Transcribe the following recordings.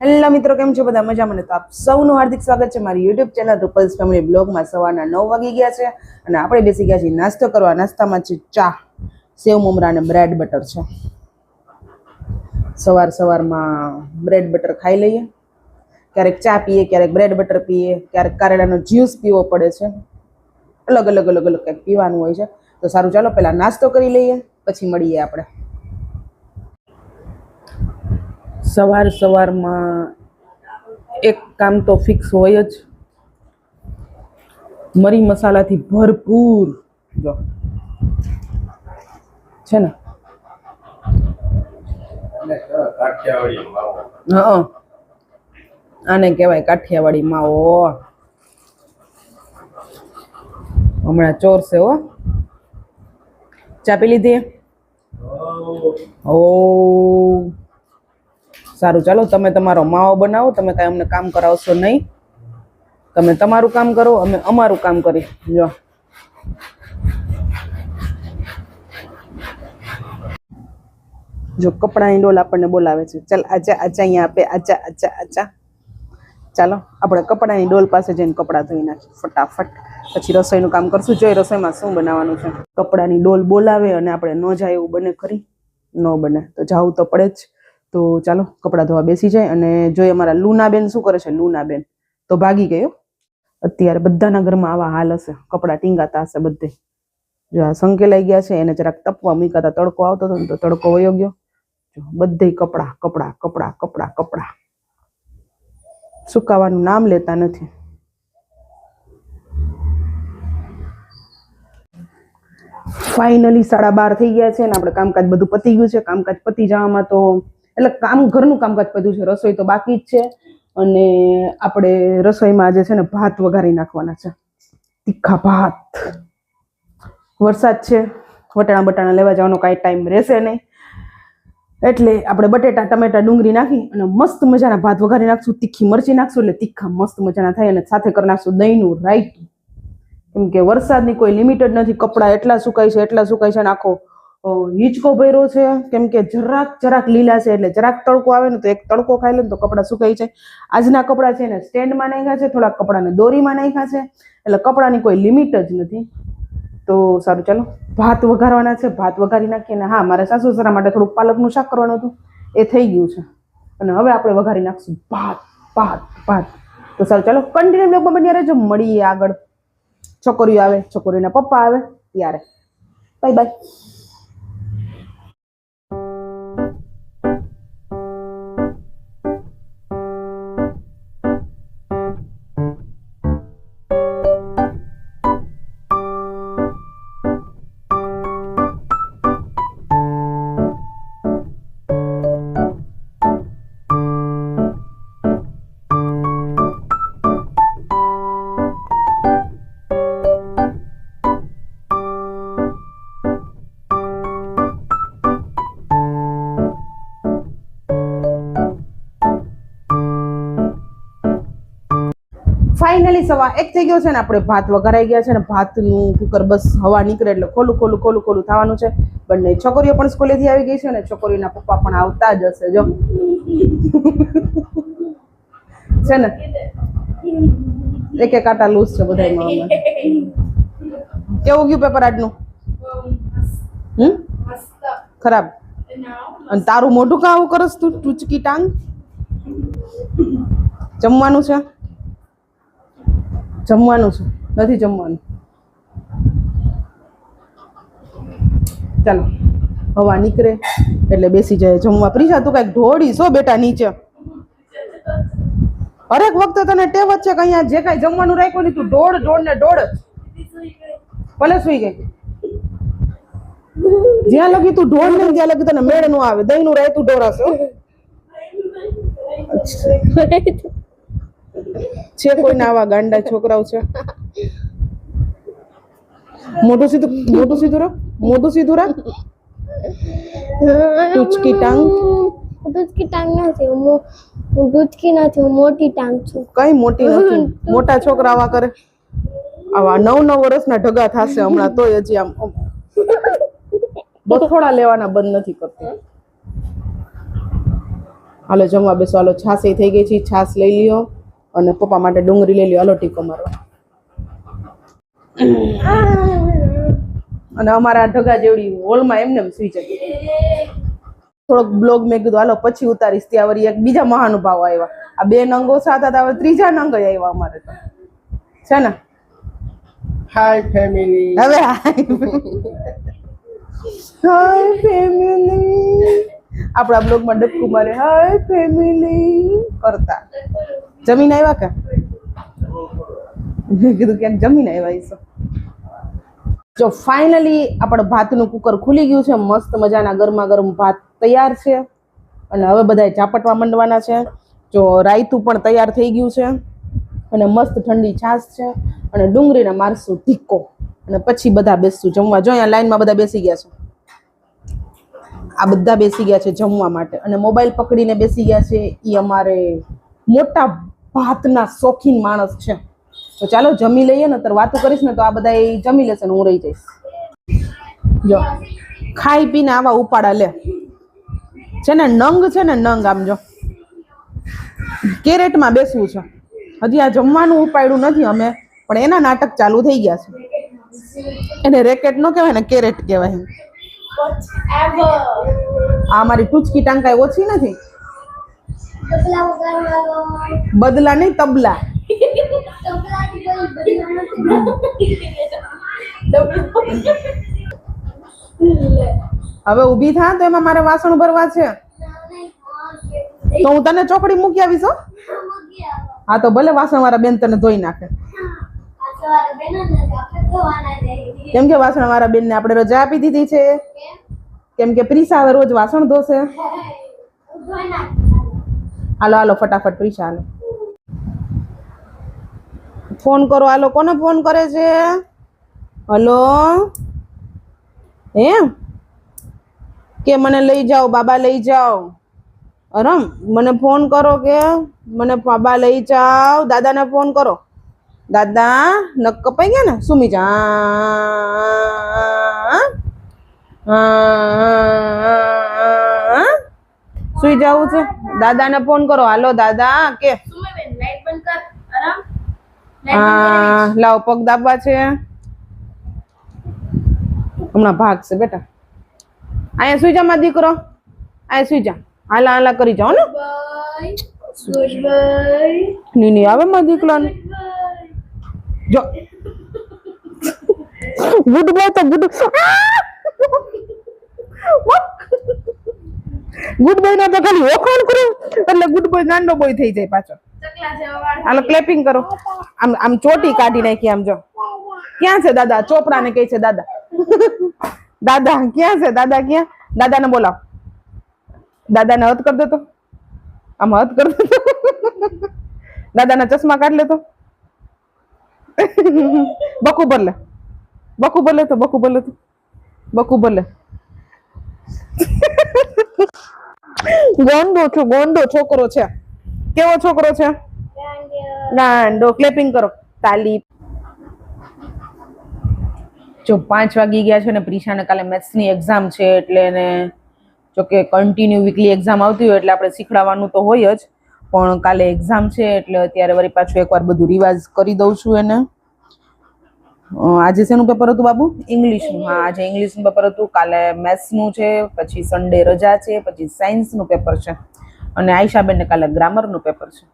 Hello મિત્રો, કેમ છો બધા? મજામાં ને? તો આપ સૌનું હાર્દિક સ્વાગત છે મારી યુટ્યુબ ચેનલ રૂપલ્સ ફેમિલી બ્લોગમાં. સવારના નવ વાગી ગયા છે અને આપણે બેસી ગયા છીએ નાસ્તો કરવા. નાસ્તામાં છે ચા, સેવ મમરા અને બ્રેડ બટર છે. સવાર સવારમાં બ્રેડ બટર ખાઈ લઈએ. ક્યારેક ચા પીએ, ક્યારેક બ્રેડ બટર પીએ, ક્યારેક કારેલાનો જ્યુસ પીવો પડે છે. અલગ અલગ અલગ અલગ કંઈક પીવાનું હોય છે. તો સારું, ચાલો પહેલાં નાસ્તો કરી લઈએ, પછી મળીએ આપણે. સવાર સવારમાં એક કામ તો ફિક્સ હોય જ. મરી મસાલાથી ભરપૂર. જો. છે ને? આને કહેવાય કાઠિયાવાડી માવો. હમણાં ચોર છે હો. ચા પી લીધી? ઓ સારું, ચાલો તમે તમારો માવો બનાવો, તમે કાંઈ અમને કામ કરાવશો નહીં. તમે તમારું કામ કરો, અમે અમારું કામ કરી જો જો કપડાની ડોલ આપણને બોલાવે છે. ચાલ, આચા આચા અહીંયા આપે, આચા આચા આચા. ચાલો, આપણે કપડાની ડોલ પાસે જઈને કપડાં ધોઈ નાખીએ, ફટાફટ. પછી રસોઈનું કામ કરશું. જોઈએ રસોઈમાં શું બનાવવાનું છે? કપડાની ડોલ બોલાવે અને આપણે ન જાય એવું બને ખરી? ન બને, તો જાવું તો પડે જ. તો ચાલો, કપડાં ધોવા બેસી જાય અને જોઈએ અમારા લુનાબેન શું કરે છે. લુનાબેન તો ભાગી ગયો અત્યારે બધાના ઘરમાં આવા હાલ હશે. કપડાં ટીંગાતા હશે બધે. જો આ સંકેલાઈ ગયા છે, એને જરાક તપવા મૂકાતા તડકો આવતો હતો ને તો તડકો વયો ગયો. જો બધે કપડાં કપડાં કપડાં કપડાં કપડાં. સુકાવાનું નામ લેતા નથી. ફાઇનલી સાડા બાર થઈ ગયા છે ને આપણે કામકાજ બધું પતી ગયું છે. કામકાજ પતી જવામાં તો એટલે કામ ઘરનું કામકાજ બધું છે, રસોઈ તો બાકી જ છે. અને આપણે રસોઈમાં આજે છે ને ભાત વઘારી નાખવાના છે. તીખા ભાત. વરસાદ છે, વટાણા બટાણા લેવા જવાનો કાંઈ ટાઈમ રહેશે નહીં. એટલે આપણે બટેટા, ટમેટા, ડુંગળી નાખી અને મસ્ત મજાના ભાત વઘારી નાખશું, તીખી મરચી નાખશું એટલે તીખા મસ્ત મજાના થાય અને સાથે કરી નાખશું દહીંનું રાઈતું કેમ કે વરસાદની કોઈ લિમિટેડ નથી, કપડાં એટલા સુકાય છે, એટલા સુકાય છે ને આખો હિંચકો ભર્યો છે. કેમ કે જરાક જરાક લીલા છે એટલે જરાક તડકો આવે ને તો એક તડકો ખાઈ લે ને તો કપડાં સુકાઈ છે આજના કપડાં છે ને સ્ટેન્ડમાં નાખ્યા છે, થોડાક કપડાને દોરીમાં નાખ્યા છે. એટલે કપડાની કોઈ લિમિટ જ નથી. તો સારું, ચાલો. ભાત વઘારવાના છે, ભાત વઘારી નાખીએ ને હા, મારા સાસુ સસરા માટે થોડુંક પાલકનું શાક કરવાનું હતું. એ થઈ ગયું છે. અને હવે આપણે વઘારી નાખશું ભાત ભાત ભાત. તો સારું, ચાલો. કન્ટિન્યુ બ્લોગમાં બન્યા રહેજો. મળીએ આગળ. છોકરીઓ આવે, છોકરીના પપ્પા આવે, ત્યારે. બાય બાય ફાઇનલી સવા એક થઈ ગયો છે ને આપણે ભાત વઘારાઈ ગયા છે ને ભાતનું કુકર બસ હવા નીકળે એટલે ખોલું ખોલું ખોલું ખોલું થવાનું છે. બંને છોકરીઓ પણ સ્કૂલેથી આવી ગઈ છે ને છોકરીઓના પપ્પા પણ આવતા જ હશે, જો. છે ને? એક એક આટા લૂઝ છે બધા. કેવું ગયું પેપર આજનું? હમ? ખરાબ. અને તારું મોઢું કાં આવું કરસ તું? ટૂચકી ટાંગ? જમવાનું છે? જમવાનું છે. નથી જમવાનું. ચાલો, હવા નીકળે એટલે બેસી જાય જમવા. પ્રીશા, તું કંઈક ઢોળી છો બેટા નીચે. હરેક વખતે તને ટેવ જ છે કે અહીંયા જે કાંઈ જમવાનું રાખ્યું ને તું દોડ દોડ ને દોડ જ. ભલે સુઈ ગઈ. જ્યાં લગી તું ઢોળ ને જ્યાં લગી તને મેળનું આવે. દહીં નું રાયતું ઢોરાશે. છે કોઈના આવા ગાંડા છોકરાઓ છે? મોઢું સીધું મોઢું સીધું રાખ મોઢું સીધું રાખ. ટૂચકી ટાંગ. હું ટાંગ નથી હું મો- નથી હું મોટી ટાંગ છું. કઈ મોટી નથી? મોટા છોકરા આવા કરે? આવા નવ નવ વર્ષના ઢગા થશે હમણાં તો હજી આમ બથોડા લેવાના બંધ નથી કરતા. હાલો જમવા બેસો. હાલો છાસ થઈ ગઈ છે. છાશ લઈ લ્યો. અને પપ્પા માટે ડુંગળી લઈ લ્યો. હાલો ટીકો મારવા અને અમારા ઢગા જેવડી હોલમાં એમને સુઈ જગ્યા થોડોક બ્લોગ મેં કીધું હાલો પછી ઉતારીશ. ત્યાં વળી એક બીજા મહાનુભાવ આવ્યા. આ બે નંગો સાથે હતા હવે ત્રીજા નંગ આવ્યા અમારે તો. છે ને? હાય ફેમિલી હવે હાય હાય ફેમિલી આપણા બ્લોગમાં ડબકું મારે હાય ફેમિલી કરતા. જમીન આવ્યા કે? કીધું ક્યાંક જમીન આવ્યા ઈસો જો ફાઇનલી આપણે ભાતનું કુકર ખુલી ગયું છે, મસ્ત મજાના ગરમા ગરમ ભાત તૈયાર છે. અને હવે બધા ઝાપટવા માંડવાના છે. જો રાયતું પણ તૈયાર થઈ ગયું છે. અને મસ્ત ઠંડી છાશ છે. અને ડુંગળીને મારશું ધીકો અને પછી બધા બેસશું જમવા. જો અહીંયા લાઈનમાં બધા બેસી ગયા છે? આ બધા બેસી ગયા છે જમવા માટે. અને મોબાઈલ પકડીને બેસી ગયા છે એ અમારે મોટા ભાતના શોખીન માણસ છે. તો ચાલો જમી લઈએ ને તો વાતો કરીશ ને તો આ બધા જમી લેશે ને હું રહી જઈશ. જો ખાઈ પીને આવા ઉપાડા લે. છે ને નંગ છે ને નંગ આમ જો. કેરેટમાં બેસવું છે. હજી આ જમવાનું ઉપાડ્યું નથી અમે પણ એના નાટક ચાલુ થઈ ગયા છે. એને રેકેટ નો કહેવાય ને કેરેટ કહેવાય આ મારી ટૂચકી ટાંકાઈ ઓછી નથી. બદલા નહીં તબલા. હવે ઊભી થા તો એમાં મારે વાસણ ભરવા છે. તો હું તને ચોકડી મૂકી આવીશ હા? તો ભલે વાસણ વાળા બેન તને ધોઈ નાખે. કેમ કે વાસણ વાળા બેન ને આપણે રજા આપી દીધી છે. કેમ? કે પ્રિસા હવે રોજ વાસણ ધોશે. હાલો હાલો, ફટાફટ પૈસા હાલો. ફોન કરો, હાલો, કોને ફોન કરે છે? હલો? હે કે મને લઈ જાઓ, બાબા લઈ જાઓ. અરમ મને ફોન કરો કે મને બાબા લઈ જાઓ. દાદાને ફોન કરો. દાદા નક કપાઈ ગયા ને? સુમી જા સુઈ જવું છે? દાદાને ફોન કરો. હાલો દાદા કે? હા લાવ પગ દાબવા છે. હમણાં ભાગશે બેટા. અહીંયા સુઈ જા માં દીકરો. અહીંયા સુઈ જા. હાલા હાલા કરી જાઓ ને. ની ની આવે માં દીકરાને? જો. ગુડ બોય તો ગુડ ગુડ બોય નો તો ખાલી વખાણ કરું, એટલે ગુડ બોય ગાંડો બોય થઈ જાય પાછો. હાલો ક્લેપિંગ કરો. આમ આમ ચોટી કાઢી નાખી આમ જો. ક્યાં છે દાદા? ચોપડા ને કહે છે દાદા. દાદા, ક્યાં છે? દાદા ક્યાં? દાદાને બોલાવ. દાદાને હદ કરી દેતો આમ હદ કરી દેતો દાદાના ચશ્મા કાઢ લેતો બકુ ભરલે બકુ ભરલે તો, બકુ ભરલે તો. બકુ ભરલે ગોંડો છો, ગોંડો છોકરો છે. કેવો છોકરો છે? ગાંડો. ક્લેપિંગ કરો. તાલી. જો પાંચ વાગી ગયા છે ને, પ્રિશાને કાલે મેથ્સની એક્ઝામ છે એટલે એને જો કે કન્ટિન્યુ વીકલી એક્ઝામ આવતી હોય એટલે આપણે શીખડાવવાનું તો હોય જ, પણ કાલે એક્ઝામ છે એટલે અત્યારે વળી પાછું એકવાર બધું રિવાઇઝ કરી દઉં છું એને. આજે શેનું પેપર હતું બાબુ? ઇંગ્લિશનું હા આજે ઇંગ્લિશનું પેપર હતું. કાલે મેથ્સનું છે પછી સન્ડે રજા છે પછી સાયન્સનું પેપર છે. અને આયશાબેનને કાલે ગ્રામરનું પેપર છે.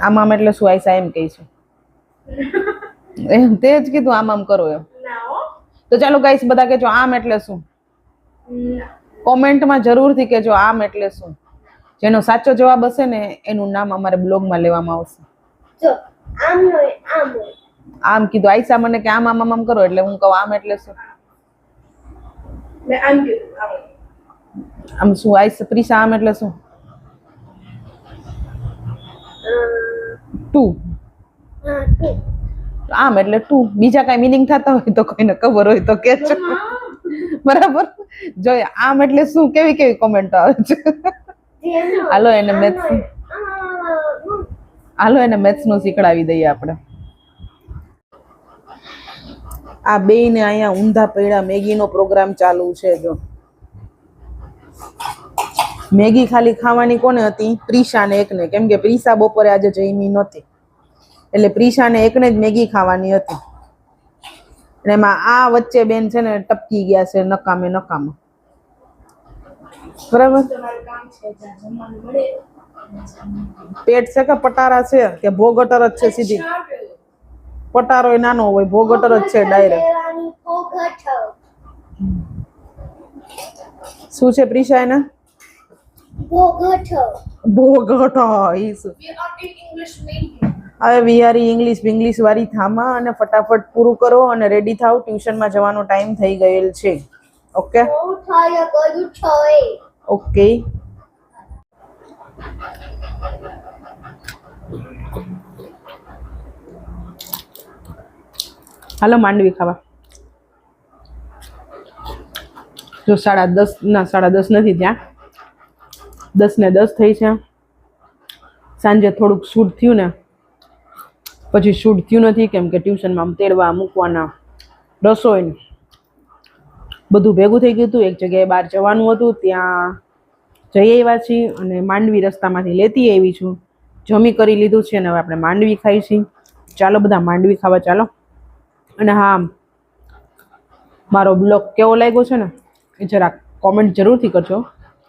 આમ આમ એટલે શું આયશા એમ કહે છે? એમ તે જ કીધું આમ આમ કરો એમ. તો ચાલો ગાઈસ બધા કહેજો આમ એટલે શું? કોમેન્ટમાં જરૂરથી કહેજો આમ એટલે શું? જેનો સાચો જવાબ હશે ને એનું નામ અમારે બ્લોગમાં લેવામાં આવશે. જો આમ હોય આમ હોય. આમ કીધું આઈસા મને કે આમ આમ આમ આમ કરો એટલે હું કહું આમ એટલે શું? મેં આમ કીધું આમ. આમ શું આઈસા પ્રિસા આમ એટલે શું? ટુ. આમ એટલે ટુ. બીજા કઈ મિનિંગ થતા હોય તો કોઈને ખબર હોય તો કે છો બરાબર? જો આમ એટલે શું કેવી કેવી કોમેન્ટ આવે છે? હાલો એને મેથ્સ હાલો, એને નો શીખડાવી દઈએ આપણે. આ બે ને અહીંયા ઊંધા પૈડા મેગી નો પ્રોગ્રામ ચાલુ છે જો. મેગી ખાલી ખાવાની કોને હતી? પ્રિશાને એકને. કેમ કે પ્રિશા બપોરે આજે જઈમી નહોતી. એટલે પ્રિશાને એકને જ મેગી ખાવાની હતી. અને એમાં આ વચ્ચે બેન છે ને ટપકી ગયા છે નકામે નકામે. બરાબર? પેટ છે કે પટારા છે? કે ભોગટર જ છે સીધી? પટારો નાનો હોય ભોગટર જ છે ડાયરેક્ટ શું છે પ્રિશા એને. હવે વિહારી ઇંગ્લિશ ઇંગ્લિશ વાળી થામા અને ફટાફટ પૂરું કરો અને રેડી થાવ ટ્યુશનમાં જવાનો ટાઈમ થઈ ગયેલ છે. ઓકે ઓકે હાલો, માંડવી ખાવા. જો સાડા દસ, ના, સાડા દસ નથી ત્યાં. દસ ને દસ થઈ છે. સાંજે થોડુંક શૂટ થયું ને, પછી શૂટ થયું નથી, કેમ કે ટ્યુશનમાં આમ તેડવા, મૂકવાના, રસોઈને. બધું ભેગું થઈ ગયું હતું. એક જગ્યાએ બહાર જવાનું હતું, ત્યાં જઈ આવ્યા છીએ અને માંડવી રસ્તામાંથી લેતી આવી છું. જમી કરી લીધું છે અને હવે આપણે માંડવી ખાઈ છીએ ચાલો બધા માંડવી ખાવા ચાલો. અને હા, મારો બ્લોગ કેવો લાગ્યો છે ને એ જરાક કોમેન્ટ જરૂરથી કરજો.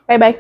Bye bye